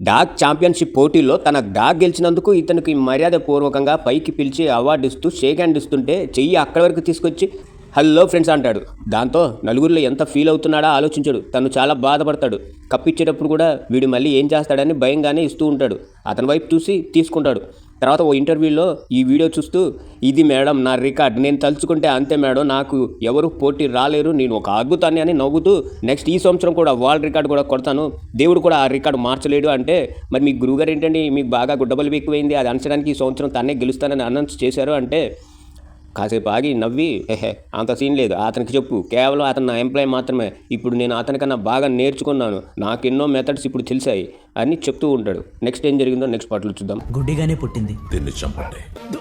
Dog championship పోటీల్లో తన dog గెలిచినందుకు ఇతనికి మర్యాద పూర్వకంగా పైకి పిలిచి అవార్డు ఇస్తూ షేక్ హ్యాండ్ ఇస్తుంటే చెయ్యి అక్కడి వరకు తీసుకొచ్చి హలో ఫ్రెండ్స్ అంటాడు. దాంతో నలుగురిలో ఎంత ఫీల్ అవుతున్నాడో ఆలోచించాడు. తను చాలా బాధపడతాడు. కప్పిచ్చేటప్పుడు కూడా వీడు మళ్ళీ ఏం చేస్తాడని భయంగానే ఇస్తూ ఉంటాడు. అతని వైపు చూసి తీసుకుంటాడు. తర్వాత ఓ ఇంటర్వ్యూలో ఈ వీడియో చూస్తూ ఇది మేడం నా రికార్డ్. నేను తలుచుకుంటే అంతే మేడం నాకు ఎవరు పోటీ రాలేరు. నేను ఒక అద్భుతాన్ని అని నవ్వుతూ నెక్స్ట్ ఈ సంవత్సరం కూడా వరల్డ్ రికార్డ్ కూడా కొడతాను. దేవుడు కూడా ఆ రికార్డు మార్చలేడు. అంటే మరి మీ గురువుగారు ఏంటండి? మీకు బాగా గుడ్డబలి ఎక్కువైంది. అది అనచడానికి ఈ సంవత్సరం తన్నే గెలుస్తానని అనౌన్స్ చేశారు. అంటే కాసేపు ఆగి నవ్వి హెహే అంత సీన్ లేదు. అతనికి చెప్పు. కేవలం అతను నా ఎంప్లాయ్ మాత్రమే. ఇప్పుడు నేను అతనికన్నా బాగా నేర్చుకున్నాను. నాకు ఎన్నో మెథడ్స్ ఇప్పుడు తెలిసాయి అని చెప్తూ ఉంటాడు. నెక్స్ట్ ఏం జరిగిందో నెక్స్ట్ పాటలు చూద్దాం. గుడ్డిగానే పుట్టింది. దీన్ని చంపండి.